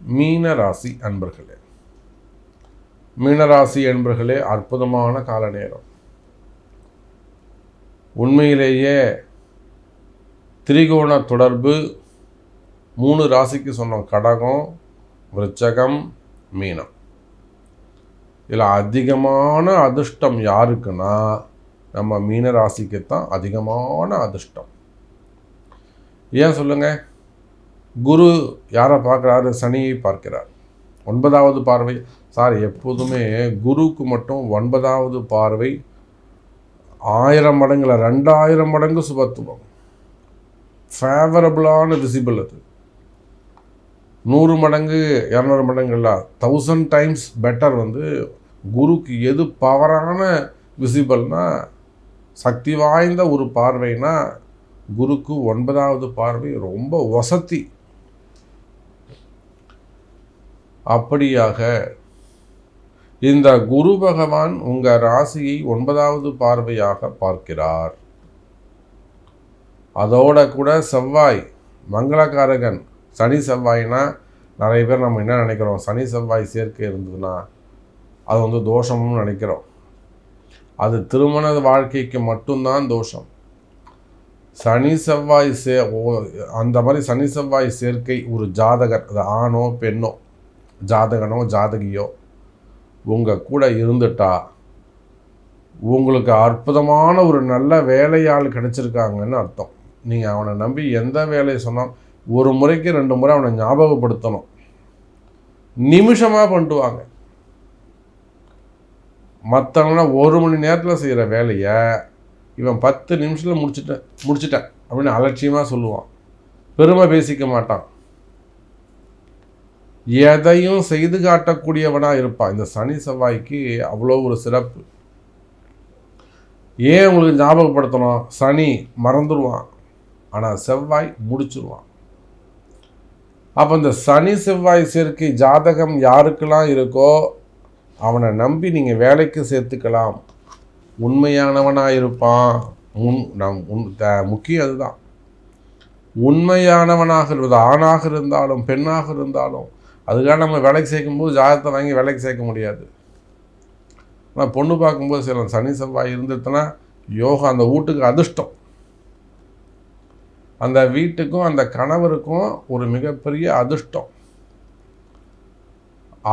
மீன ராசி அன்பர்களே. மீனராசி அன்பர்களே அற்புதமான கால நேரம் உண்மையிலேயே திரிகோண தொடர்பு மூணு ராசிக்கு சொன்னோம். கடகம் விருச்சகம் மீனம். இதில் அதிகமான அதிர்ஷ்டம் யாருக்குன்னா நம்ம மீனராசிக்கு தான் அதிகமான அதிர்ஷ்டம். ஏன் சொல்லுங்கள் குரு யாரை பார்க்குறாரு? சனியை பார்க்கிறார். ஒன்பதாவது பார்வை சார் எப்போதுமே குருவுக்கு மட்டும் ஒன்பதாவது பார்வை ஆயிரம் மடங்குல ரெண்டாயிரம் மடங்கு சுபத்துவம். ஃபேவரபுளான விசிபிள் அது. நூறு மடங்கு இரநூறு மடங்குல தௌசண்ட் டைம்ஸ் பெட்டர் வந்து குருக்கு எது பவரான விசிபிள்னா சக்தி வாய்ந்த ஒரு பார்வைனா குருக்கு ஒன்பதாவது பார்வை ரொம்ப வசதி. அப்படியாக இந்த குரு பகவான் உங்கள் ராசியை ஒன்பதாவது பார்வையாக பார்க்கிறார். அதோட கூட செவ்வாய் மங்களகாரகன் சனி செவ்வாய்னா நிறைய பேர் நம்ம என்ன நினைக்கிறோம்? சனி செவ்வாய் சேர்க்கை இருந்ததுன்னா அது வந்து தோஷம்னு நினைக்கிறோம். அது திருமண வாழ்க்கைக்கு மட்டும்தான் தோஷம். சனி செவ்வாய் சே ஓ- அந்த மாதிரி சனி செவ்வாய் சேர்க்கை ஒரு ஜாதகர் அது ஆணோ பெண்ணோ ஜாதகனோ ஜாதகியோ உங்கள் கூட இருந்துட்டா உங்களுக்கு அற்புதமான ஒரு நல்ல வேலையாள் கிடைச்சிருக்காங்கன்னு அர்த்தம். நீங்கள் அவனை நம்பி எந்த வேலையை சொன்னாலும் ஒரு முறைக்கு ரெண்டு முறை அவனை ஞாபகப்படுத்தணும். நிமிஷமாக பண்ணிட்டுவாங்க. மற்றவங்களாம் ஒரு மணி நேரத்தில் செய்கிற வேலையை இவன் பத்து நிமிஷத்தில் முடிச்சுட்டேன் முடிச்சிட்டேன் அப்படின்னு அலட்சியமாக சொல்லுவான். பெருமை பேசிக்க மாட்டான். எதையும் செய்து காட்டக்கூடியவனாக இருப்பான். இந்த சனி செவ்வாய்க்கு அவ்வளோ ஒரு சிறப்பு. ஏன் உங்களுக்கு ஞாபகப்படுத்தணும்? சனி மறந்துடுவான் ஆனால் செவ்வாய் முடிச்சிருவான். அப்போ இந்த சனி செவ்வாய் சேர்க்கை ஜாதகம் யாருக்கெல்லாம் இருக்கோ அவனை நம்பி நீங்கள் வேலைக்கு சேர்த்துக்கலாம். உண்மையானவனாக இருப்பான். உன் நம் உன் த- முக்கியம் அதுதான். உண்மையானவனாக இருப்பது ஆணாக இருந்தாலும் பெண்ணாக இருந்தாலும் அதுக்காக நம்ம வேலைக்கு சேர்க்கும்போது ஜாதகத்தை வாங்கி வேலைக்கு சேர்க்க முடியாது. ஆனால் பொண்ணு பார்க்கும்போது சில சனி செவ்வாய் இருந்துச்சுன்னா யோகா அந்த வீட்டுக்கு அதிர்ஷ்டம். அந்த வீட்டுக்கும் அந்த கணவருக்கும் ஒரு மிகப்பெரிய அதிர்ஷ்டம்.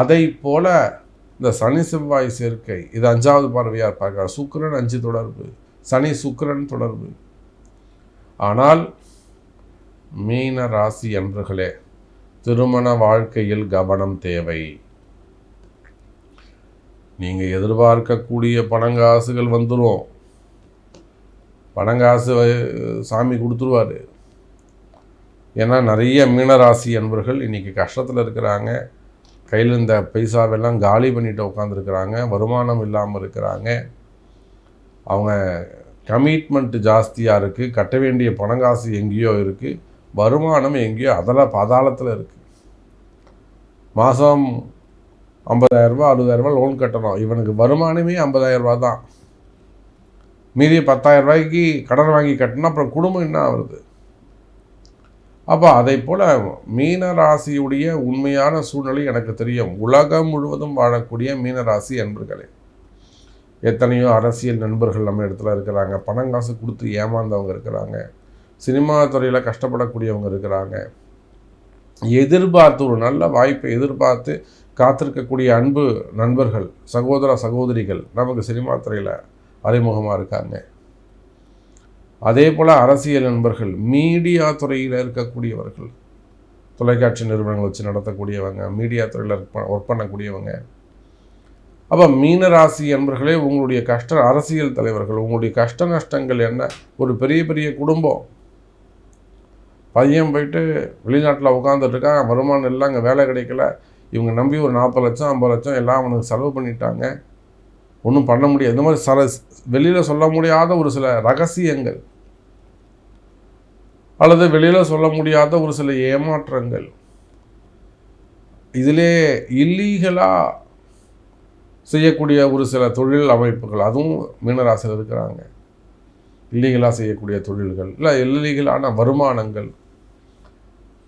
அதை போல இந்த சனி செவ்வாய் சேர்க்கை இது அஞ்சாவது பார்வையார் பார்க்கிறார். சுக்கரன் அஞ்சு தொடர்பு. சனி சுக்கிரன் தொடர்பு. ஆனால் மீன ராசி அன்பர்களே திருமண வாழ்க்கையில் கவனம் தேவை. நீங்கள் எதிர்பார்க்கக்கூடிய பணங்காசுகள் வந்துடும் பணங்காசு சாமி கொடுத்துருவாரு. ஏன்னா நிறைய மீனராசி அன்பர்கள் இன்றைக்கி கஷ்டத்தில் இருக்கிறாங்க. கையில் இருந்த பைசாவெல்லாம் காலி பண்ணிட்டு உட்காந்துருக்குறாங்க வருமானம் இல்லாமல் இருக்கிறாங்க. அவங்க கமிட்மெண்ட் ஜாஸ்தியாக இருக்குது கட்ட வேண்டிய பணங்காசு எங்கேயோ இருக்குது வருமானம் எங்கேயோ அதில் பாதாளத்தில் இருக்குது மாதம் ஐம்பதாயிரரூபா அறுபதாயிரரூபா லோன் கட்டணும். இவனுக்கு வருமானமே ஐம்பதாயிரரூபா தான். மீதி பத்தாயிரம் ரூபாய்க்கு கடன் வாங்கி கட்டினா அப்புறம் குடும்பம் என்ன ஆகுறது? அப்போ அதை போல் மீன ராசியுடைய உண்மையான சூழ்நிலை எனக்கு தெரியும். உலகம் முழுவதும் வாழக்கூடிய மீனராசி அன்பர்களே. எத்தனையோ அரசியல் நண்பர்கள் நம்ம இடத்துல இருக்கிறாங்க. பணம் காசு கொடுத்து ஏமாந்தவங்க இருக்கிறாங்க. சினிமா துறையில் கஷ்டப்படக்கூடியவங்க இருக்கிறாங்க. எதிர்பார்த்து ஒரு நல்ல வாய்ப்பை எதிர்பார்த்து காத்திருக்கக்கூடிய அன்பு நண்பர்கள் சகோதர சகோதரிகள் நமக்கு சினிமா துறையில் அறிமுகமாக இருக்காங்க. அதே போல் அரசியல் நண்பர்கள் மீடியா துறையில் இருக்கக்கூடியவர்கள் தொலைக்காட்சி நிறுவனங்கள் வச்சு நடத்தக்கூடியவங்க மீடியா துறையில் ஒர்க் பண்ணக்கூடியவங்க. அப்போ மீனராசி என்பர்களே உங்களுடைய கஷ்ட அரசியல் தலைவர்கள் உங்களுடைய கஷ்ட நஷ்டங்கள் என்ன? ஒரு பெரிய பெரிய குடும்பம். பையன் போயிட்டு வெளிநாட்டில் உட்காந்துட்டு வருமானம் இல்லை அங்கே வேலை கிடைக்கல. இவங்க நம்பி ஒரு நாற்பது லட்சம் ஐம்பது லட்சம் எல்லாம் அவனுக்கு செலவு பண்ணிட்டாங்க. ஒன்றும் பண்ண முடியாது. இந்த மாதிரி சர வெளியில் சொல்ல முடியாத ஒரு சில ரகசியங்கள் அல்லது வெளியில் சொல்ல முடியாத ஒரு சில ஏமாற்றங்கள். இதிலே இல்லீகலாக செய்யக்கூடிய ஒரு சில தொழில் அமைப்புகள் அதுவும் மீனராசியில் இருக்கிறாங்க. இல்லீகலாக செய்யக்கூடிய தொழில்கள் இல்லை இல்லீகலான வருமானங்கள்.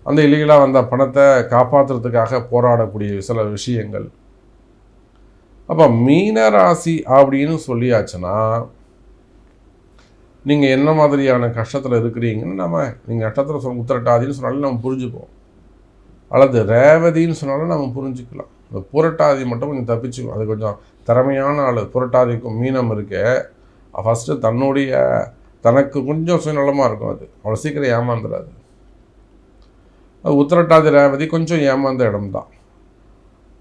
அந்த இல்லீகலாக வந்த பணத்தை காப்பாற்றுறதுக்காக போராடக்கூடிய சில விஷயங்கள். அப்போ மீனராசி அப்படின்னு சொல்லியாச்சுன்னா நீங்கள் என்ன மாதிரியான கஷ்டத்தில் இருக்கிறீங்கன்னு நம்ம நீங்கள் கஷ்டத்தில் சொல்ல உத்திரட்டாதின்னு சொன்னாலும் நம்ம புரிஞ்சுப்போம். அல்லது ரேவதின்னு சொன்னாலும் நம்ம புரிஞ்சுக்கலாம். இந்த புரட்டாதி மட்டும் கொஞ்சம் தப்பிச்சுக்கும். அது கொஞ்சம் திறமையான ஆள். புரட்டாதிக்கும் மீனம் இருக்க. ஃபஸ்ட்டு தன்னுடைய தனக்கு கொஞ்சம் சுயநலமாக இருக்கும் அது. அவ்வளோ சீக்கிரம் ஏமாந்துடாது. உத்திரட்டாதி ரேவதி கொஞ்சம் ஏமாந்த இடம்தான்.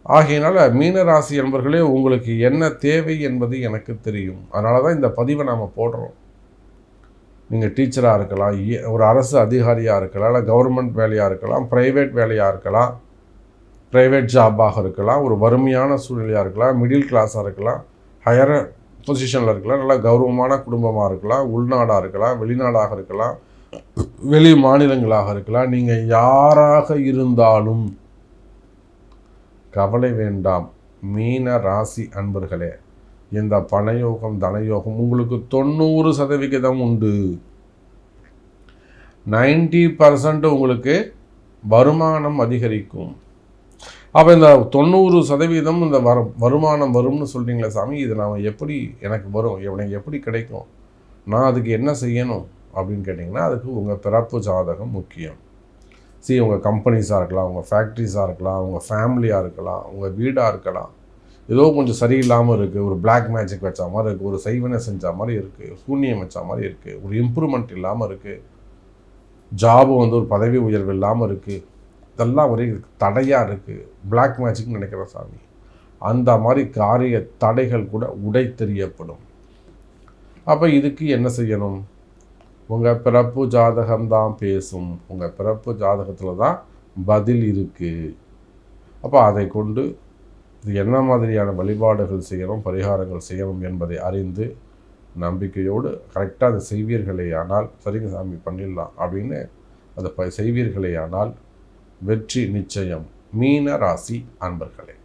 ஆகையினால மீனராசி என்பர்களே உங்களுக்கு என்ன தேவை என்பது எனக்கு தெரியும். அதனால தான் இந்த பதிவை நாம் போடுறோம். நீங்கள் டீச்சராக இருக்கலாம் ஒரு அரசு அதிகாரியாக இருக்கலாம் இல்லை கவர்மெண்ட் வேலையாக இருக்கலாம் ப்ரைவேட் வேலையாக இருக்கலாம் ப்ரைவேட் ஜாபாக இருக்கலாம் ஒரு வறுமையான சூழ்நிலையாக இருக்கலாம் மிடில் கிளாஸாக இருக்கலாம் ஹையர் பொசிஷனில் இருக்கலாம் நல்லா கௌரவமான குடும்பமாக இருக்கலாம் உள்நாடாக இருக்கலாம் வெளிநாடாக இருக்கலாம் வெளி மாநிலங்களாக இருக்கலாம். நீங்கள் யாராக இருந்தாலும் கவலை வேண்டாம். மீன ராசி அன்பர்களே இந்த பணயோகம் தனயோகம் உங்களுக்கு தொண்ணூறு சதவிகிதம் உண்டு. நைன்டி பர்சன்ட் உங்களுக்கு வருமானம் அதிகரிக்கும். அப்போ இந்த தொண்ணூறு சதவீதம் இந்த வர வருமானம் வரும்னு சொல்கிறீங்களே சாமி இது நாம் எப்படி எனக்கு வரும் எனக்கு எப்படி கிடைக்கும்? நான் அதுக்கு என்ன செய்யணும்? அப்படின்னு கேட்டிங்கன்னா அதுக்கு உங்கள் பிறப்பு ஜாதகம் முக்கியம். சி உங்கள் கம்பெனிஸாக இருக்கலாம் உங்கள் ஃபேக்ட்ரிஸாக இருக்கலாம் உங்கள் ஃபேமிலியாக இருக்கலாம் உங்கள் வீடாக இருக்கலாம். ஏதோ கொஞ்சம் சரியில்லாமல் இருக்குது ஒரு பிளாக் மேஜிக் வச்ச மாதிரி இருக்குது ஒரு சைவனை செஞ்ச மாதிரி இருக்குது சூன்யம் வச்ச மாதிரி இருக்குது ஒரு இம்ப்ரூவ்மெண்ட் இல்லாமல் இருக்குது ஜாபு வந்து ஒரு பதவி உயர்வு இல்லாமல் இருக்குது இதெல்லாம் ஒரே தடையாக இருக்குது பிளாக் மேஜிக்னு நினைக்கிற சாமி. அந்த மாதிரி காரிய தடைகள் கூட உடை தெரியப்படும் அப்போ இதுக்கு என்ன செய்யணும்? உங்கள் பிறப்பு ஜாதகம் தான் பேசும். உங்கள் பிறப்பு ஜாதகத்தில் தான் பதில் இருக்குது அப்போ அதை கொண்டு இது என்ன மாதிரியான வழிபாடுகள் செய்யணும் பரிகாரங்கள் செய்யணும் என்பதை அறிந்து நம்பிக்கையோடு கரெக்டாக அதை செய்வீர்களே ஆனால் சரிங்க சாமி பண்ணிடலாம். அப்படின்னு அதை ப செய்வீர்களே ஆனால் வெற்றி நிச்சயம். மீன ராசி அன்பர்களே.